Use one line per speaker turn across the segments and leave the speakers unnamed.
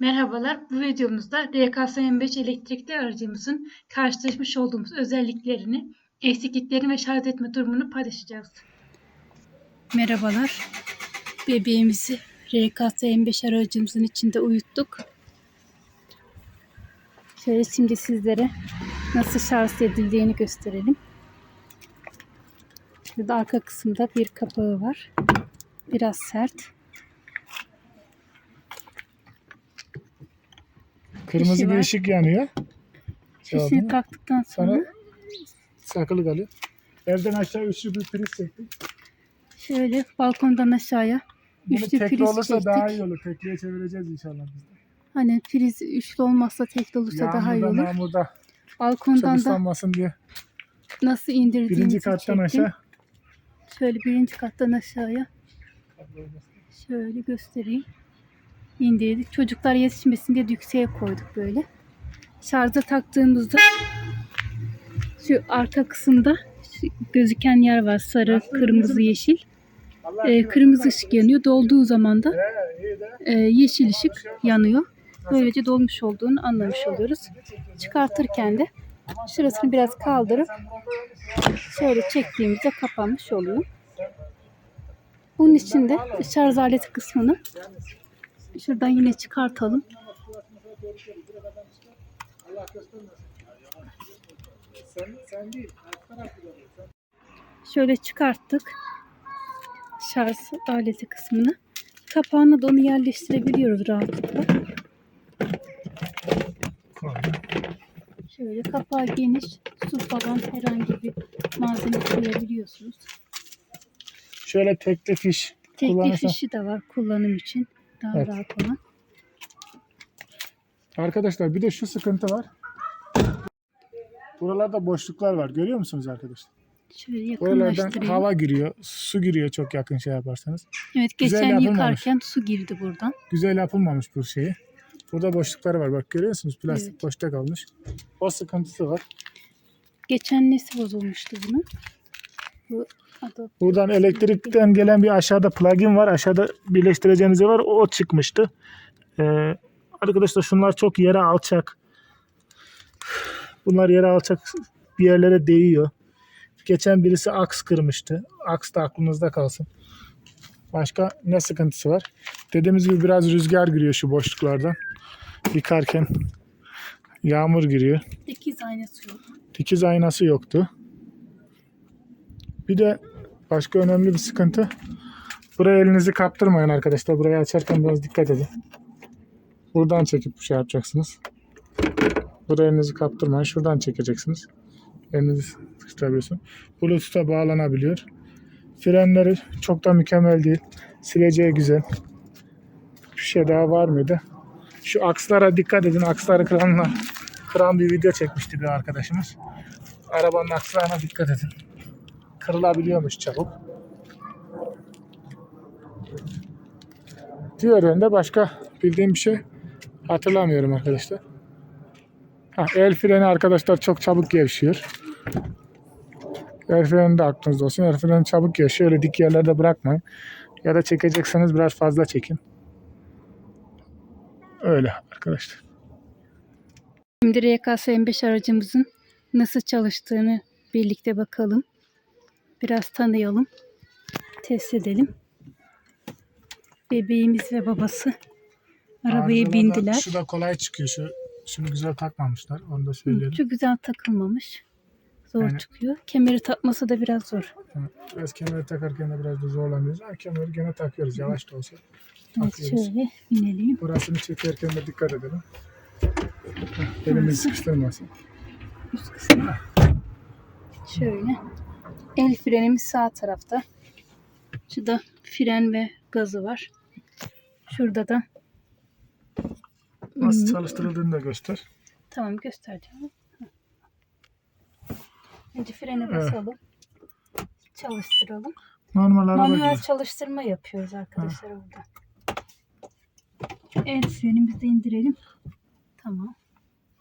Merhabalar, bu videomuzda RKS-25 elektrikli aracımızın karşılaşmış olduğumuz özelliklerini, eksikliklerini ve şarj etme durumunu paylaşacağız. Merhabalar, bebeğimizi RKS-25 aracımızın içinde uyuttuk. Şöyle şimdi sizlere nasıl şarj edildiğini gösterelim. Burada arka kısımda bir kapağı var. Biraz sert.
Kırmızı
Fişi
bir
var.
ışık yanıyor.
Fişini
Cevabını
taktıktan sonra
Sana sakılı kalıyor. Evden aşağı üçlü bir priz çektik.
şöyle balkondan aşağıya
Bunu
Üçlü
tekli
priz
olursa
çektik.
daha iyi olur. Tekliye çevireceğiz inşallah biz de.
hani priz üçlü olmazsa tekli olursa daha iyi
Yağmurda
olur.
mağmurda çok
Balkondan da
ıslanmasın diye.
nasıl indirdiğimizi
Birinci kattan
çektim.
aşağı.
Şöyle birinci kattan aşağıya şöyle göstereyim. İndirdik. Çocuklar yetişmesin diye yükseğe koyduk böyle. Şarja taktığımızda şu arka kısımda gözüken yer var. Sarı, kırmızı, yeşil. Ee, kırmızı ışık yanıyor. Dolduğu zaman da e, yeşil ışık yanıyor. Böylece dolmuş olduğunu anlamış oluyoruz. Çıkartırken de şurasını biraz kaldırıp şöyle çektiğimizde kapanmış oluyor. Bunun için de şarj aleti kısmını şuradan yine çıkartalım. Şöyle çıkarttık şarj aleti kısmını. Kapağına da onu yerleştirebiliyoruz rahatlıkla. Şöyle kapağı geniş, su falan herhangi bir malzeme koyabiliyorsunuz.
Şöyle tekli fiş.
Tekli fişi de var kullanım için daha
Evet.
rahat olan.
Arkadaşlar bir de şu sıkıntı var. Buralarda boşluklar var. Görüyor musunuz arkadaşlar?
Şöyle
Buralardan
yakınlaştırayım.
hava giriyor, su giriyor çok yakın şey yaparsanız.
evet
güzel
geçen
yapılmamış.
yıkarken su girdi buradan.
Güzel yapılmamış bu şeyi. Burada boşlukları var. Bak görüyorsunuz plastik
Evet.
boşta kalmış. O sıkıntısı var.
Geçen nesi bozulmuştu bunun? Bu
Buradan elektrikten gelen bir aşağıda plugin var. Aşağıda birleştireceğiniz var. O çıkmıştı. Ee, arkadaşlar şunlar çok yere alçak. Bunlar yere alçak bir yerlere değiyor. Geçen birisi aks kırmıştı. Aks da aklınızda kalsın. Başka ne sıkıntısı var? Dediğimiz gibi biraz rüzgar giriyor şu boşluklardan. Yıkarken yağmur giriyor.
dikiz aynası yok.
Dikiz aynası yoktu. Bir de başka önemli bir sıkıntı. Buraya elinizi kaptırmayın arkadaşlar. Burayı açarken biraz dikkat edin. Buradan çekip şey yapacaksınız. Buraya elinizi kaptırmayın. Şuradan çekeceksiniz. Elinizi sıkıştırabiliyorsun. Bluetooth'a bağlanabiliyor. Frenleri çok da mükemmel değil. Sileceği güzel. Bir şey daha var mıydı? Şu akslara dikkat edin. Aksları kıranlar kıran bir video çekmişti bir arkadaşımız. Arabanın akslarına dikkat edin. Kırılabiliyormuş çabuk. Diğer yönde başka bildiğim bir şey hatırlamıyorum arkadaşlar. Ha, el freni arkadaşlar çok çabuk gevşiyor. El freni de aklınızda olsun. El freni çabuk gevşiyor. Öyle dik yerlerde bırakmayın. Ya da çekecekseniz biraz fazla çekin. Öyle arkadaşlar.
Şimdi RKS-25 aracımızın nasıl çalıştığını birlikte bakalım. Biraz tanıyalım. Test edelim. Bebeğimiz ve babası arabaya
Arızalardan
bindiler.
Şu da kolay çıkıyor. Şu, şunu güzel takmamışlar. Onu da söyleyelim.
Çok güzel takılmamış. Zor
Yani-
çıkıyor. Kemeri takması da biraz zor.
Evet, Biraz kemeri takarken de biraz da zorlanıyoruz. Ama kemeri gene takıyoruz. Yavaş da olsa
Evet,
takıyoruz.
şöyle binelim.
Burasını çekerken de dikkat edelim. Heh, Elimizi sıkıştırmasın.
Üst kısmı. Şöyle. El frenimiz sağ tarafta. Şurada fren ve gazı var. Şurada da
Nasıl çalıştırıldığını da göster.
Tamam göstereceğim. Önce frene
Evet.
basalım. Çalıştıralım.
Normal araba
Manuel
gibi.
çalıştırma yapıyoruz arkadaşlar burada. El frenimizi de indirelim. Tamam.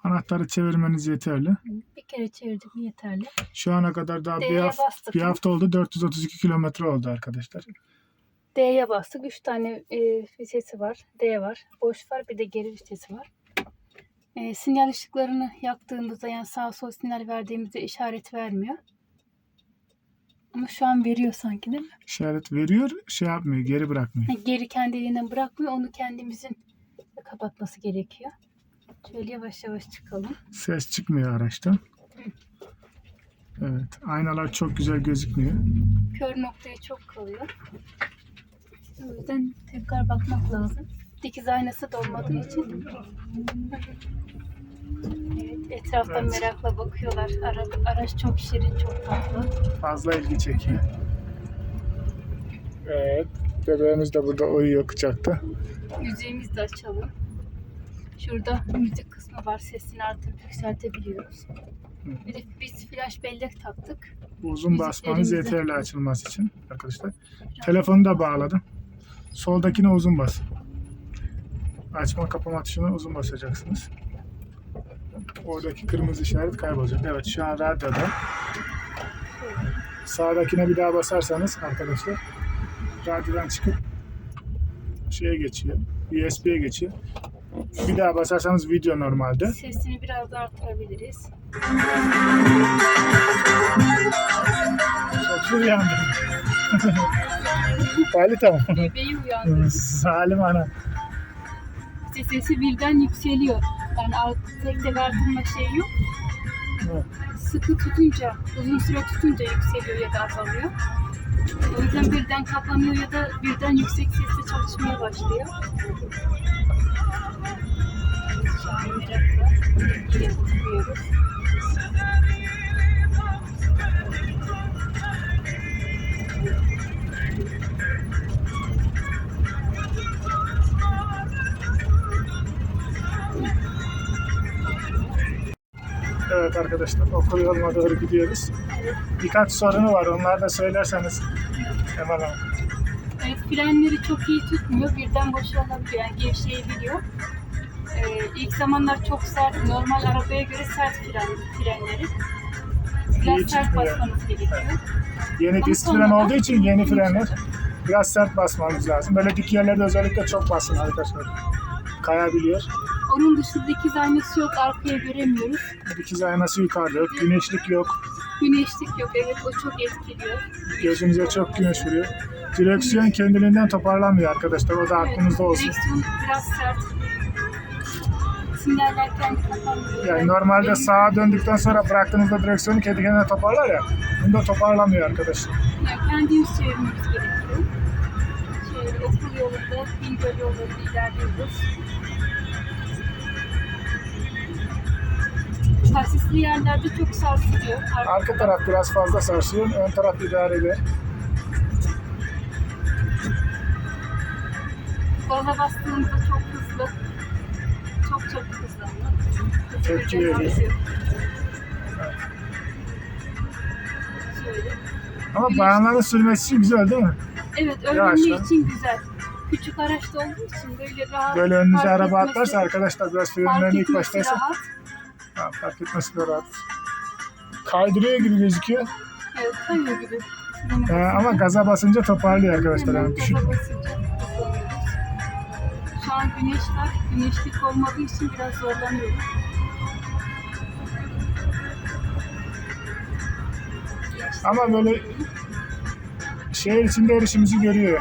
Anahtarı çevirmeniz yeterli.
Bir kere çevirdik mi yeterli.
Şu ana kadar daha bir hafta,
bastık.
bir hafta oldu. 432 kilometre oldu arkadaşlar.
D'ye bastık. 3 tane e, vitesi var. D var. Boş var. Bir de geri vitesi var. E, sinyal ışıklarını yaktığımızda yani sağ sol sinyal verdiğimizde işaret vermiyor. Ama şu an veriyor sanki değil mi?
İşaret veriyor, şey yapmıyor, geri bırakmıyor.
Geri kendiliğinden bırakmıyor. Onu kendimizin kapatması gerekiyor. Şöyle yavaş yavaş çıkalım.
Ses çıkmıyor araçtan. Evet, aynalar çok güzel gözükmüyor.
Kör noktaya çok kalıyor. O yüzden tekrar bakmak lazım. Dikiz aynası da olmadığı için. Evet, etraftan
Evet.
merakla bakıyorlar. Ara, araç çok şirin, çok tatlı.
Fazla ilgi çekiyor. Evet, bebeğimiz de burada uyuyor kucakta.
Müziğimizi de açalım. Şurada müzik kısmı var. Sesini artık yükseltebiliyoruz. Bir de biz flash bellek taktık.
Uzun basmanız yeterli açılması için arkadaşlar. Telefonu da bağladım. Soldakine uzun bas. Açma kapama tuşuna uzun basacaksınız. Oradaki kırmızı işaret kaybolacak. Evet şu an radyoda. Sağdakine bir daha basarsanız arkadaşlar radyodan çıkıp şeye geçiyor. USB'ye geçiyor. Bir daha basarsanız video normalde.
Sesini biraz da artırabiliriz.
Çok uyandım. Ali tamam.
Bebeği uyandırdı.
Salim ana.
İşte sesi birden yükseliyor. Yani alt- tek tek artırma şeyi yok.
Evet.
Sıkı tutunca, uzun süre tutunca yükseliyor ya da azalıyor. O yüzden birden kapanıyor ya da birden yüksek sesle çalışmaya başlıyor. Şu
Evet arkadaşlar okul yoluna doğru gidiyoruz. Birkaç sorunu var. Onları da söylerseniz hemen hemen.
Evet, frenleri çok iyi tutmuyor. Birden boşalabiliyor. Yani gevşeyebiliyor. Ee, ilk zamanlar çok sert, normal arabaya göre sert fren, frenleri. Biraz
İyi
sert
çıkmıyor.
basmanız gerekiyor.
Yeni
Ama
disk fren
sonradan
olduğu için yeni frenler biraz sert basmanız lazım. Böyle dik yerlerde özellikle çok basın arkadaşlar. Kayabiliyor.
Onun dışında dikiz aynası yok, arkaya göremiyoruz.
Dikiz aynası yukarıda yok. Güneşlik yok.
Güneşlik yok, evet o çok etkiliyor.
Gözünüze çok güneş vuruyor. Direksiyon kendiliğinden toparlanmıyor arkadaşlar. O da aklınızda olsun.
Direksiyon biraz sert. Kapanmıyor.
Yani normalde sağa döndükten sonra bıraktığınızda direksiyonu kendi kendine toparlar ya. Bunda toparlamıyor arkadaşlar.
Yani kendimiz çevirmemiz gerekiyor. Şöyle okul yolunda, Bingöl yollarında ilerliyoruz. Sasisli yerlerde çok sarsılıyor.
Arka taraf biraz fazla sarsıyor. Ön taraf idare eder.
Gaza bastığımızda çok hızlı. Çok çok hızlanıyor.
Tepki veriyor. Ama bayanların sürmesi güzel değil mi?
Evet öğrenme için güzel. Küçük araçta olduğu için böyle rahat.
Böyle önünüze araba atlarsa arkadaşlar biraz frenlerini ilk baştaysa
rahat.
Ha, fark etmesi de rahat. Kaydırıyor gibi gözüküyor.
Evet kayıyor gibi.
Ee, ama gaza basınca toparlıyor arkadaşlar. Yani düşün.
Şu an güneş var. Güneşlik olmadığı için biraz zorlanıyoruz.
Ama böyle şehir içinde erişimizi görüyor.